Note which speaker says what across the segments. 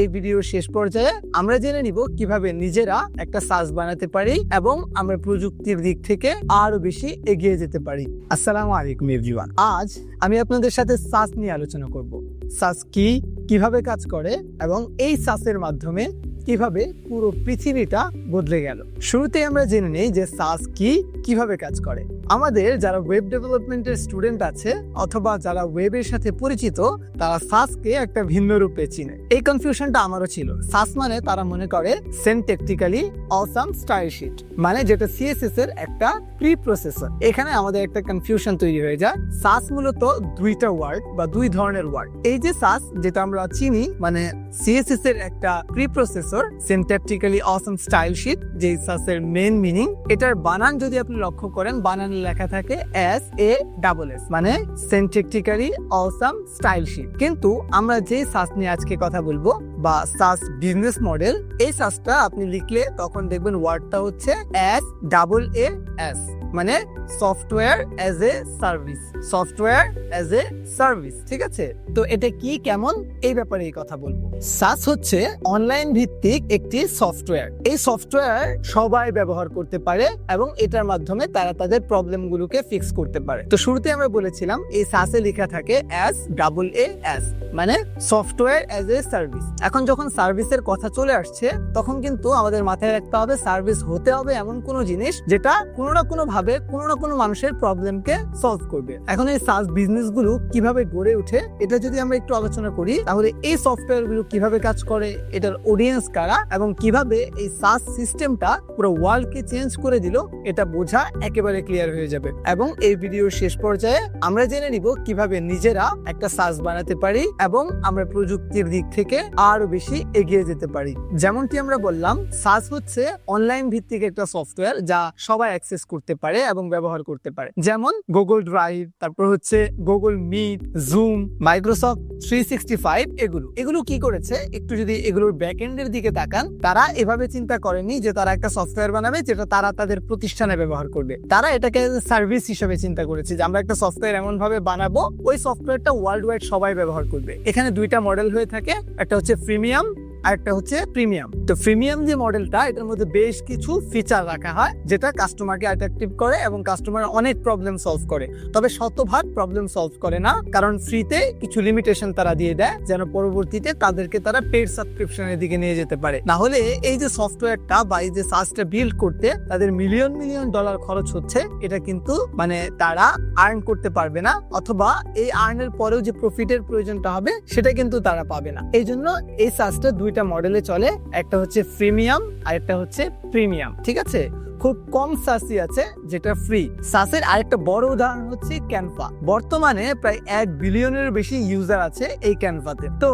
Speaker 1: এই ভিডিওর শেষ পর্যায়ে আমরা জেনে নিব কীভাবে নিজেরা একটা সাজ বানাতে পারি এবং আমরা প্রযুক্তির দিক থেকে আরও বেশি এগিয়ে যেতে পারি। আসসালামু আলাইকুম এভরিওয়ান আজ আমি আপনাদের সাথে সাজ নিয়ে আলোচনা করব। সাজ কি, কীভাবে কাজ করে এবং এই সাসের মাধ্যমে কীভাবে পুরো পৃথিবীটা বদলে গেল? শুরুতে আমরা জেনে নেই যে সাস কি, কীভাবে কাজ করে। আমাদের যারা ওয়েব ডেভেলপমেন্টের স্টুডেন্ট আছে, অথবা যারা ওয়েবের সাথে পরিচিত, তারা সাসকে একটা ভিন্ন রূপে চিনে। এই কনফিউশনটা আমারও ছিল। সাস মানে তারা মনে করে সেন্টেকটিক্যালি অসাম স্টাইল শিট মানে যেটা সিএসএস এর একটা প্রি প্রসেসর এখানে আমাদের একটা কনফিউশন তৈরি হয়ে যায়। সাস মূলত দুইটা ওয়ার্ড বা দুই ধরনের ওয়ার্ড এই যে সাস যেটা আমরা চিনি মানে সিএসএস এর একটা preprocessor syntactically awesome style sheet যে সাসের মেন মিনিং এটার বানান যদি আপনি লক্ষ্য করেন, বানান লেখা থাকে এস এ ডাবল এস মানে সিনট্যাকটিক্যালি অসম স্টাইল শিট কিন্তু আমরা যে সাস নিয়ে আজকে কথা বলব বা সাস বিজনেস মডেল এই সাসটা আপনি লিখলে তখন দেখবেন ওয়ার্ডটা হচ্ছে এস ডাবল এ এস মানে software as a service software as a service ঠিক আছে? তো এটা কি, কেমন? এই ব্যাপারে এই কথা বলব। সাস হচ্ছে অনলাইন ভিত্তিক একটি সফটওয়্যার এই সফটওয়্যার সবাই ব্যবহার করতে পারে এবং এটার মাধ্যমে তারা তাদের প্রবলেম গুলোকে ফিক্স করতে পারে। তো শুরুতে আমরা বলেছিলাম, এই সাসে লেখা থাকে এস ডাবল এ এস মানে সফটওয়্যার অ্যাজ এ সার্ভিস এখন যখন সার্ভিসের কথা চলে আসছে, তখন কিন্তু আমাদের মাথায় রাখতে হবে সার্ভিস হতে হবে এমন কোনো জিনিস যেটা কোনো না কোনো ভাবে কোনো না কোনো মানুষের প্রবলেমকে সলভ করবে। এখন এই সাস বিজনেসগুলো কীভাবে গড়ে ওঠে, এটা যদি আমরা একটু আলোচনা করি, তাহলে এই সফটওয়্যারগুলো কীভাবে কাজ করে, এটার অডিয়েন্স কারা এবং কীভাবে এই সাস সিস্টেমটা পুরো ওয়ার্ল্ডকে চেঞ্জ করে দিল, এটা বোঝা একেবারে ক্লিয়ার হয়ে যাবে। এবং এই ভিডিওর শেষ পর্যায়ে আমরা জেনে নিব কীভাবে নিজেরা একটা সাস বানাতে পারি এবং আমরা প্রযুক্তির দিক থেকে আরও বেশি এগিয়ে যেতে পারি। যেমনটি আমরা বললাম সাস হচ্ছে অনলাইন ভিত্তিক একটা সফটওয়্যার যা সবাই অ্যাক্সেস করতে পারে এবং ব্যবহার করতে পারে। যেমন গুগল ড্রাইভ তারপর হচ্ছে Google meet zoom Microsoft three sixty five এগুলো। এগুলো কি করেছে? একটু যদি এগুলোর ব্যাক এন্ডের দিকে তাকান, তারা এভাবে চিন্তা করেনি যে তারা একটা সফটওয়্যার বানাবে যেটা তারা তাদের প্রতিষ্ঠানে ব্যবহার করবে। তারা এটাকে সার্ভিস হিসেবে চিন্তা করেছে যে আমরা একটা সফটওয়্যার এমন ভাবে বানাবো, ওই সফটওয়্যারটা ওয়ার্ল্ড ওয়াইড সবাই ব্যবহার করবে। এখানে দুইটা মডেল হয়ে থাকে, একটা হচ্ছে প্রিমিয়াম আর একটা হচ্ছে প্রিমিয়াম। তো প্রিমিয়াম যে মডেলটা, এটার মধ্যে বেশ কিছু ফিচার রাখা হয়, যেটা কাস্টমারকে অ্যাট্রাকটিভ করে এবং কাস্টমার অনেক প্রবলেম সলভ করে। তবে শতভাগ প্রবলেম সলভ করে না, কারণ ফ্রিতে কিছু লিমিটেশন তারা দিয়ে দেয়, যেন পরবর্তীতে তাদেরকে তারা পেড সাবস্ক্রিপশনের দিকে নিয়ে যেতে পারে। না হলে এই যে সফটওয়্যারটা বা এই যে সার্চটা বিল্ড করতে তাদের মিলিয়ন মিলিয়ন ডলার খরচ হচ্ছে, এটা কিন্তু মানে তারা আর্ন করতে পারবে না, অথবা এই আর্নের পরেও যে প্রফিটের প্রয়োজনটা হবে, সেটা কিন্তু তারা পাবে না। এই জন্য এই সার্চটা দুইটা মডেলে চলে, একটা হচ্ছে প্রিমিয়াম আর একটা হচ্ছে প্রিমিয়াম ঠিক আছে? খুব কম সাসি আছে, যেটা ফ্রি সাসের আরেকটা বড় উদাহরণ হচ্ছে ক্যানভা বর্তমানে প্রায় এক বিলিয়নের বেশি ইউজার আছে এই ক্যানভাতে তো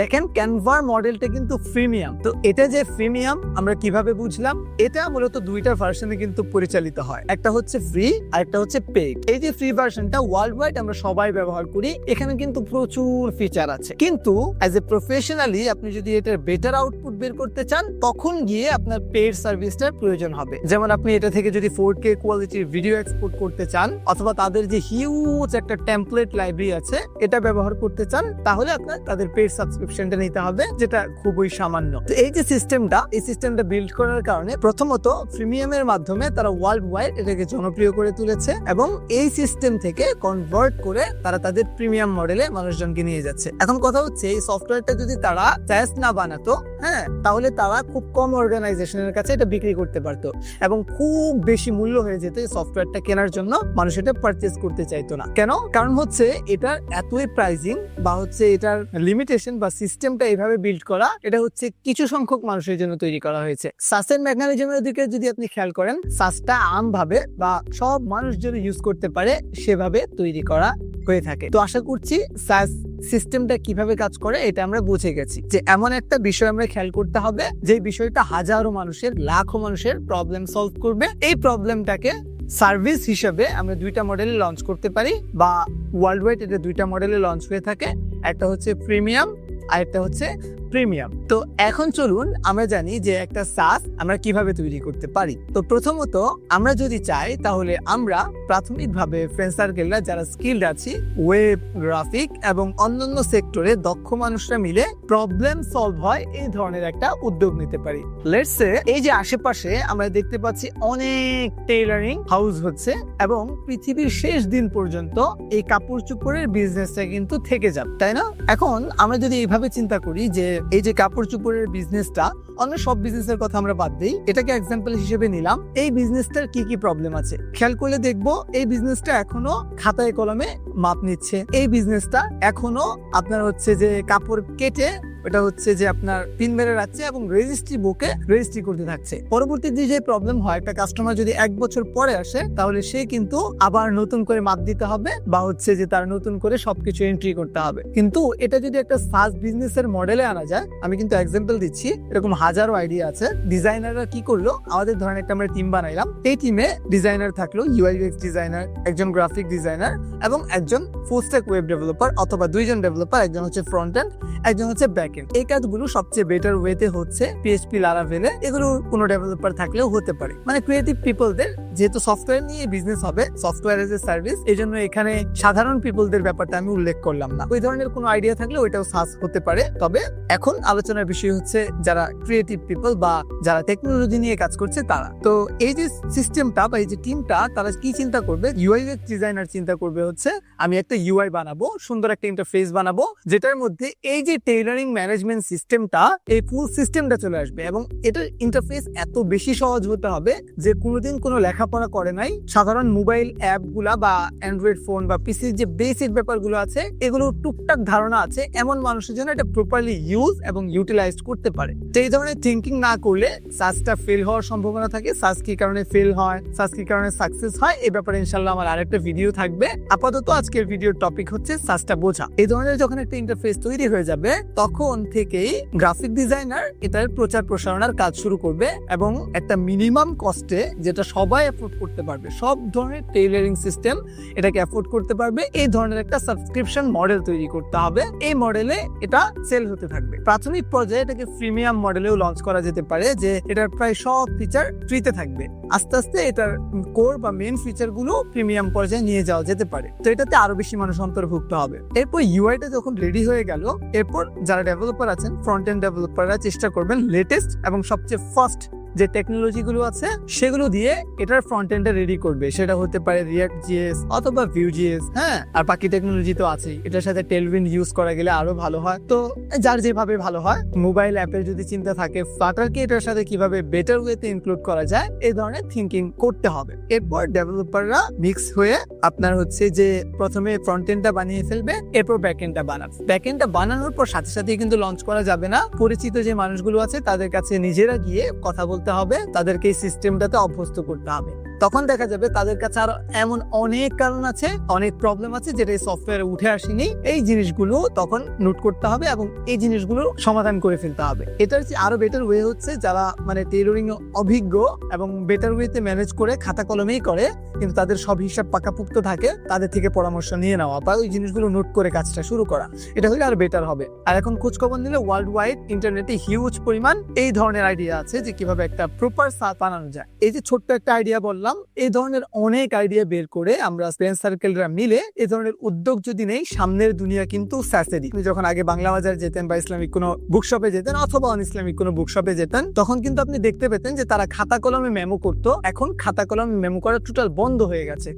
Speaker 1: দেখেন ক্যানভার মডেলটা কিন্তু প্রিমিয়াম তো এটা যে প্রিমিয়াম আমরা কীভাবে বুঝলাম? এটা মূলত দুইটা ভার্সনে কিন্তু পরিচালিত হয়। একটা হচ্ছে ফ্রি আর একটা হচ্ছে পেড এই যে ফ্রি ভার্সনটা ওয়ার্ল্ড ওয়াইড আমরা সবাই ব্যবহার করি, এখানে কিন্তু প্রচুর ফিচার আছে। কিন্তু অ্যাজ এ প্রফেশনালি আপনি যদি এটার বেটার আউটপুট বের করতে চান, তখন গিয়ে আপনার পেড সার্ভিসটার প্রয়োজন হবে। যেমন আপনি এটা থেকে যদি ফোর কে কোয়ালিটির ভিডিও এক্সপোর্ট করতে চান, অথবা তাদের যে হিউজ একটা টেমপ্লেট লাইব্রেরি আছে, এটা ব্যবহার করতে চান, তাহলে আপনার তাদের পেড সাবস্ক্রিপশনটা নিতে হবে, যেটা খুবই সামান্য। এই যে সিস্টেমটা এই সিস্টেমটা বিল্ড করার কারণে প্রথমত প্রিমিয়ামের মাধ্যমে তারা ওয়ার্ল্ড ওয়াইড এটাকে জনপ্রিয় করে তুলেছে এবং এই সিস্টেম থেকে কনভার্ট করে তারা তাদের প্রিমিয়াম মডেলে মানুষজনকে নিয়ে যাচ্ছে। এখন কথা হচ্ছে, এই সফটওয়্যারটা যদি তারা চাইস না বানাতো হ্যাঁ তাহলে তারা খুব কম অর্গানাইজেশনের কাছে এটা বিক্রি করতে পারতো এবং খুব বেশি মূল্য হয়ে যেত এই সফটওয়্যারটা কেনার জন্য, মানুষ এটা পারচেস করতে চাইতো না। কেন? কারণ হচ্ছে এটার এতই প্রাইজিং বা হচ্ছে এটার লিমিটেশন বা সিস্টেমটা এইভাবে বিল্ড করা, এটা হচ্ছে কিছু সংখ্যক মানুষের জন্য তৈরি করা হয়েছে। সাসের মেকানিজমের দিকে যদি আপনি খেয়াল করেন সাসটা আমভাবে বা সব মানুষ যদি ইউজ করতে পারে সেভাবে তৈরি করা হয়ে থাকে। তো আশা করছি সাস সিস্টেমটা কীভাবে কাজ করে এটা আমরা বুঝে গেছি। যে এমন একটা বিষয় আমরা খেয়াল করতে হবে যে বিষয়টা হাজারো মানুষের, লাখো মানুষের প্রবলেম সলভ করবে। এই প্রবলেমটাকে সার্ভিস হিসেবে আমরা দুইটা মডেলে লঞ্চ করতে পারি বা ওয়ার্ল্ড ওয়াইড এটা দুইটা মডেলে লঞ্চ হয়ে থাকে। একটা হচ্ছে প্রিমিয়াম আর একটা হচ্ছে প্রিমিয়াম। তো এখন চলুন আমরা জানি যে একটা সাস আমরা কীভাবে তৈরি করতে পারি। তো প্রথমত আমরা যদি চাই তাহলে আমরা প্রাথমিকভাবে ফ্রেন্ড সার্কেলরা যারা স্কিল্ড আছি ওয়েব গ্রাফিক এবং অন্যান্য সেক্টরে দক্ষ মানুষরা মিলে প্রবলেম সলভ হয় এই ধরনের একটা উদ্যোগ নিতে পারি। লেটসে এই যে আশেপাশে আমরা দেখতে পাচ্ছি অনেক টেইলারিং হাউস হচ্ছে এবং পৃথিবীর শেষ দিন পর্যন্ত এই কাপড় চোপড়ের বিজনেসটা কিন্তু থেকে যাবে, তাই না? এখন আমরা যদি এইভাবে চিন্তা করি যে এই যে কাপড় চোপড়ের বিজনেসটা অন্য সব বিজনেসের কথা আমরা বাদ দিই। এটাকে এক্সাম্পল হিসেবে নিলাম। এই বিজনেসটার কি কি প্রবলেম আছে? খেয়াল করলে দেখব, এই বিজনেসটা এখনও খাতায় কলমে মাপ নিচ্ছে। এই বিজনেসটা এখনও আপনার হচ্ছে যে কাপড় কেটে ওটা হচ্ছে যে আপনার পিন মেরে রাখছে এবং রেজিস্ট্রি বুকে রেজিস্ট্রি করতে থাকছে। পরবর্তীতে যে প্রবলেম হয়, একটা কাস্টমার যদি এক বছর পরে আসে, তাহলে সে কিন্তু আবার নতুন করে মাপ দিতে হবে বা হচ্ছে যে তার নতুন করে সবকিছু এন্ট্রি করতে হবে। কিন্তু এটা যদি একটা ফাস্ট বিজনেসের মডেলে আনা যায়, আমি কিন্তু এক্সাম্পল দিচ্ছি, এরকম হাজারো আইডিয়া আছে। ডিজাইনাররা কি করল? আমাদের ধরেন একটা আমরা টিম বানাইলাম এই টিমে ডিজাইনার থাকল ইউআই ডিজাইনার একজন গ্রাফিক ডিজাইনার এবং একজন ফুল ওয়েব ডেভেলপার অথবা দুইজন ডেভেলপার একজন হচ্ছে ফ্রন্ট এন্ড একজন হচ্ছে ব্যাক এন্ড এই কাজগুলো সবচেয়ে বেটার ওয়েতে হচ্ছে পিএইচপি লারাভেলে এগুলো কোনো ডেভেলপার থাকলেও হতে পারে। মানে ক্রিয়েটিভ পিপলদের যেহেতু সফটওয়্যার নিয়ে বিজনেস হবে সফটওয়্যার এজ এ সার্ভিস এই জন্য এখানে সাধারণ পিপলদের ব্যাপারটা আমি উল্লেখ করলাম না। ওই ধরনের কোনো আইডিয়া থাকলে ওইটাও সাস হতে পারে। তবে এখন আলোচনার বিষয় হচ্ছে যারা ক্রিয়েটিভ পিপল বা যারা টেকনোলজি নিয়ে কাজ করছে তারা। তো এই যে সিস্টেমটা বা এই যে টিমটা তারা কি চিন্তা করবে? ইউআই ডিজাইনার চিন্তা করবে হচ্ছে, আমি একটা ইউআই বানাবো, সুন্দর একটা ইন্টারফেস বানাবো, যেটার মধ্যে এই যে টেইলারিং ম্যানেজমেন্ট সিস্টেমটা এই ফুল সিস্টেমটা চলে আসবে এবং এটার ইন্টারফেস এত বেশি সহজ হতে হবে যে কোনোদিন কোনো লেখাপড়া করে নাই। সাধারণ মোবাইল অ্যাপগুলা বা অ্যান্ড্রয়েড ফোন বা পিসির যে বেসিক ব্যাপারগুলো আছে এগুলো টুকটাক ধারণা আছে এমন মানুষের জন্য এটা প্রপারলি ইউজ এবং ইউটিলাইজ করতে পারে। তো এই ধরনের থিঙ্কিং না করলে সাজটা ফেল হওয়ার সম্ভাবনা থাকে। সাজ কি কারণে ফেল হয়? সাজ কি কারণে সাকসেস হয়? এই ব্যাপারে ইনশাল্লাহ আমার আরেকটা ভিডিও থাকবে। আপাতত আজকের ভিডিওর টপিক হচ্ছে সাজটা বোঝা। এই ধরনের যখন একটা ইন্টারফেস তৈরি হয়ে যাবে, তখন থেকেই গ্রাফিক ডিজাইনার এটার প্রচার প্রসারণার কাজ শুরু করবে এবং একটা মিনিমাম কস্টে যেটা সবাই অ্যাফোর্ড করতে পারবে, সব ধরনের টেইলারিং সিস্টেম এটাকে অ্যাফোর্ড করতে পারবে, এই ধরনের একটা সাবস্ক্রিপশন মডেল তৈরি করতে হবে, এই মডেলে এটা সেল হতে থাকবে। প্রাথমিক পর্যায়ে এটাকে প্রিমিয়াম মডেলেও লঞ্চ করা যেতে পারে, যে এটার প্রায় সব ফিচার ফ্রিতে থাকবে। আস্তে আস্তে এটার কোর বা মেন ফিচারগুলো প্রিমিয়াম পর্যায়ে নিয়ে যাওয়া যেতে পারে। তো এটাতে আরও বেশি মানুষ অন্তর্ভুক্ত হবে। এরপর ইউআইটা যখন রেডি হয়ে গেল, এরপর যারা ডেভেলপার আছেন ফ্রন্ট এন্ড ডেভেলপাররা চেষ্টা করবেন লেটেস্ট এবং সবচেয়ে ফার্স্ট যে টেকনোলজিগুলো আছে, সেগুলো দিয়ে এটার ফ্রন্ট এন্ডে রেডি করবে। সেটা হতে পারে রিয়াক্ট জিএস অথবা ভিউ জিএস হ্যাঁ? আর বাকি টেকনোলজি তো আছেই। এটার সাথে টেলভিন ইউজ করা গেলে আরও ভালো হয়। তো যার যেভাবে ভালো হয় মোবাইল অ্যাপের যদি চিন্তা থাকে ফ্লাটারকে এটার সাথে কীভাবে বেটার ওয়েতে ইনক্লুড করা যায় এই ধরনের থিঙ্কিং করতে হবে। এরপর ডেভেলপাররা মিক্স হয়ে আপনার হচ্ছে যে প্রথমে ফ্রন্ট এন্ডটা বানিয়ে ফেলবে, এরপর ব্যাক এন্ডটা বানাবে। ব্যাক এন্ডটা বানানোর পর সাথে সাথে কিন্তু লঞ্চ করা যাবে না। পরিচিত যে মানুষগুলো আছে, তাদের কাছে নিজেরা গিয়ে কথা বলতে হবে তাদেরকে এই সিস্টেমটাতে অভ্যস্ত করতে হবে। তখন দেখা যাবে তাদের কাছে আরও এমন অনেক কারণ আছে, অনেক প্রবলেম আছে যেটা এই সফটওয়্যারে উঠে আসেনি। এই জিনিসগুলো তখন নোট করতে হবে এবং এই জিনিসগুলো সমাধান করে ফেলতে হবে। এটার যে আরও বেটার ওয়ে হচ্ছে যারা মানে টেইলরিং অভিজ্ঞ এবং বেটার ওয়েতে ম্যানেজ করে খাতা কলমেই করে, কিন্তু তাদের সব হিসাব পাকাপুক্ত থাকে, তাদের থেকে পরামর্শ নিয়ে নেওয়া বা ওই জিনিসগুলো নোট করে কাজটা শুরু করা। এটা হলে আরও বেটার হবে। আর এখন খোঁজ খবর নিলে ওয়ার্ল্ড ওয়াইড ইন্টারনেটে হিউজ পরিমাণ এই ধরনের আইডিয়া আছে যে কীভাবে একটা প্রপার সাত বানানো যায়। এই যে ছোট্ট একটা আইডিয়া বললাম এই ধরনের অনেক আইডিয়া বের করে আমরা ফ্রেন্ড সার্কেলরা মিলে এ ধরনের উদ্যোগ যদি নেই, সামনের দুনিয়া কিন্তু স্যাসেরি যখন আগে বাংলা বাজার যেতেন বা ইসলামিক কোনো বুকশপে যেতেন অথবা অন ইসলামিক কোনো বুকশপে যেতেন, তখন কিন্তু আপনি দেখতে পেতেন যে তারা খাতা কলমে মেমো করতো। এখন খাতা কলমে মেমো করা টোটাল বন্ধ হয়ে গেছে।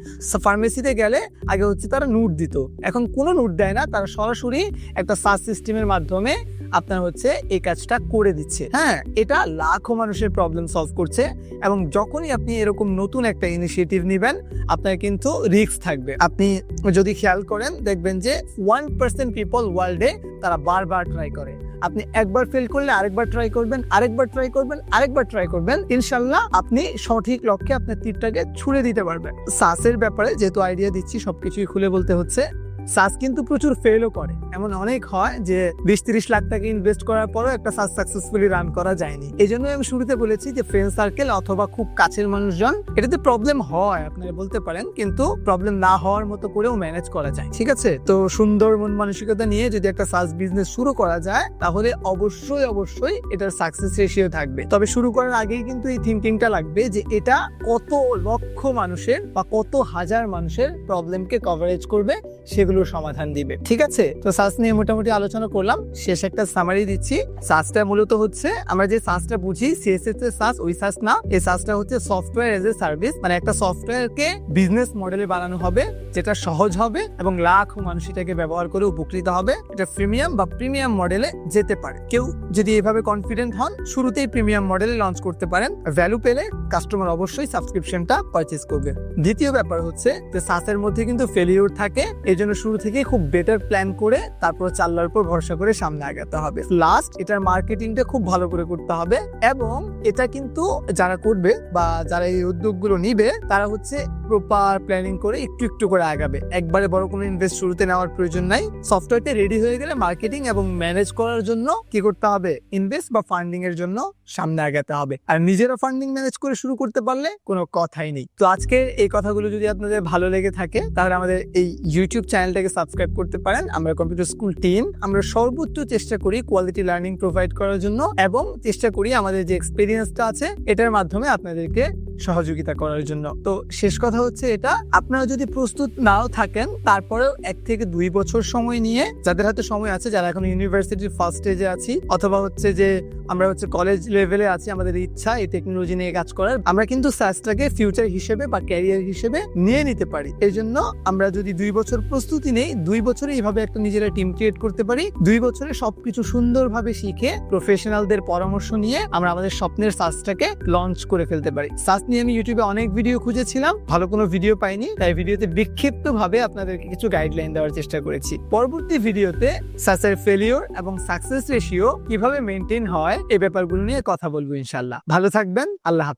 Speaker 1: ফার্মেসিতে গেলে আগে হচ্ছে তারা নোট দিত। এখন কোনো নোট দেয় না, তারা সরাসরি একটা সার্চ সিস্টেমের মাধ্যমে আপনার হচ্ছে এই কাজটা করে দিচ্ছে। হ্যাঁ এটা লাখো মানুষের প্রবলেম সলভ করছে এবং যখনই আপনি এরকম নতুন একটা ইনিশিয়েটিভ নেবেন, আপনার কিন্তু রিস্ক থাকবে। আপনি যদি খেয়াল করেন, দেখবেন যে ওয়ান পার্সেন্ট পিপল ওয়ার্ল্ডে তারা বারবার ট্রাই করে। আপনি একবার ফেল করলে আরেকবার ট্রাই করবেন, আরেকবার ট্রাই করবেন, আরেকবার ট্রাই করবেন ইনশাল্লাহ আপনি সঠিক লক্ষ্যে আপনার তীরটাকে ছুড়ে দিতে পারবেন। সাসের ব্যাপারে যেহেতু আইডিয়া দিচ্ছি, সবকিছুই খুলে বলতে হচ্ছে। সাস কিন্তু প্রচুর ফেলও করে। এমন অনেক হয় যে বিশ তিরিশ লাখ টাকা ইনভেস্ট করার পরও একটা সাস সাকসেসফুলি রান করা যায়নি। এই জন্য আমি শুরুতে বলেছি যে ফ্রেন্ড সার্কেল অথবা খুব কাছের মানুষজন, এটাতে প্রবলেম হয়, আপনারা বলতে পারেন, কিন্তু প্রবলেম না হওয়ার মতো করেও ম্যানেজ করা যায়। ঠিক আছে? তো সুন্দর মন মানসিকতা নিয়ে যদি একটা সাস বিজনেস শুরু করা যায়, তাহলে অবশ্যই অবশ্যই এটার সাকসেস রেশিও থাকবে। তবে শুরু করার আগেই কিন্তু এই থিঙ্কিংটা লাগবে যে এটা কত লক্ষ মানুষের বা কত হাজার মানুষের প্রবলেমকে কভারেজ করবে সেগুলোর সমাধান দিবে। ঠিক আছে? তো সাস নিয়ে মোটামুটি আলোচনা করলাম। শেষ একটা সামারি দিচ্ছি। সাসটা মূলত হচ্ছে, আমরা যে সাসটা বুঝি সিএসএস এর সাস ওই সাস না। এই সাসটা হচ্ছে সফটওয়্যার এজ এ সার্ভিস মানে একটা সফটওয়্যারকে বিজনেস মডেলে বানানো হবে, যেটা সহজ হবে এবং লাখ মানুষ এটাকে ব্যবহার করে উপকৃত হবে। এটা প্রিমিয়াম বা প্রিমিয়াম মডেলে যেতে পারে। কেউ যদি এভাবে কনফিডেন্ট হন, শুরুতেই প্রিমিয়াম মডেলে লঞ্চ করতে পারেন। ভ্যালু পেলে কাস্টমার অবশ্যই সাবস্ক্রিপশনটা পারচেজ করবে। দ্বিতীয় ব্যাপার হচ্ছে যে সাসের মধ্যে কিন্তু ফেলিওর থাকে এই জন্য শুরু থেকেই খুব বেটার প্ল্যান করে তারপর চাল্লার উপর ভরসা করে সামনে আগাতে হবে। লাস্ট এটার মার্কেটিংটা খুব ভালো করে করতে হবে এবং এটা কিন্তু যারা করবে বা যারা এই উদ্যোগগুলো নিবে, তারা হচ্ছে প্রপার প্ল্যানিং করে একটু একটু করে আগাবে। একবারে বড় কোনো ইনভেস্ট শুরুতে নেওয়ার প্রয়োজন নাই। সফটওয়্যারটা রেডি হয়ে গেলে মার্কেটিং এবং ম্যানেজ করার জন্য কি করতে হবে? ইনভেস্ট বা ফান্ডিং এর জন্য সামনে আগাতে হবে। আর নিজেরা ফান্ডিং ম্যানেজ করে শুরু করতে পারলে কোনো কথাই নেই। তো আজকে এই কথাগুলো যদি আপনাদের ভালো লেগে থাকে, তাহলে আমাদের এই ইউটিউব চ্যানেলটাকে সাবস্ক্রাইব করতে পারেন। আমরা কম্পিউটার স্কুল টিম আমরা সর্বোচ্চ চেষ্টা করি কোয়ালিটি লার্নিং প্রোভাইড করার জন্য এবং চেষ্টা করি আমাদের যে এক্সপিরিয়েন্সটা আছে, এটার মাধ্যমে আপনাদেরকে সহযোগিতা করার জন্য। তো শেষ কথা হচ্ছে এটা। আপনারা যদি প্রস্তুত নাও থাকেন, তারপরেও এক থেকে দুই বছর সময় নিয়ে, যাদের হাতে সময় আছে, যারা এখন ইউনিভার্সিটির ফার্স্ট স্টেজে আছি, অথবা হচ্ছে যে আমরা হচ্ছে কলেজ লেভেলে আছি, আমাদের ইচ্ছা এই টেকনোলজি নিয়ে কাজ করার, আমরা কিন্তু সাসটাকে ফিউচার হিসেবে বা ক্যারিয়ার হিসেবে নিয়ে নিতে পারি। এই জন্য আমরা যদি দুই বছর প্রস্তুতি নেই দুই বছরে এইভাবে একটা নিজেরা টিম ক্রিয়েট করতে পারি। দুই বছরে সবকিছু সুন্দরভাবে শিখে প্রফেশনালদের পরামর্শ নিয়ে আমরা আমাদের স্বপ্নের সাসটাকে লঞ্চ করে ফেলতে পারি। সাস নিয়ে আমি ইউটিউবে অনেক ভিডিও খুঁজেছিলাম, ভালো কোনো ভিডিও পাইনি, তাই ভিডিওতে বিক্ষিপ্ত ভাবে আপনাদেরকে কিছু গাইডলাইন দেওয়ার চেষ্টা করেছি। পরবর্তী ভিডিওতে সাসের ফেলিওর এবং সাকসেস রেশিও কীভাবে মেনটেন হয় এই ব্যাপারগুলো নিয়ে কথা বলব ইনশাল্লাহ ভালো থাকবেন, আল্লাহ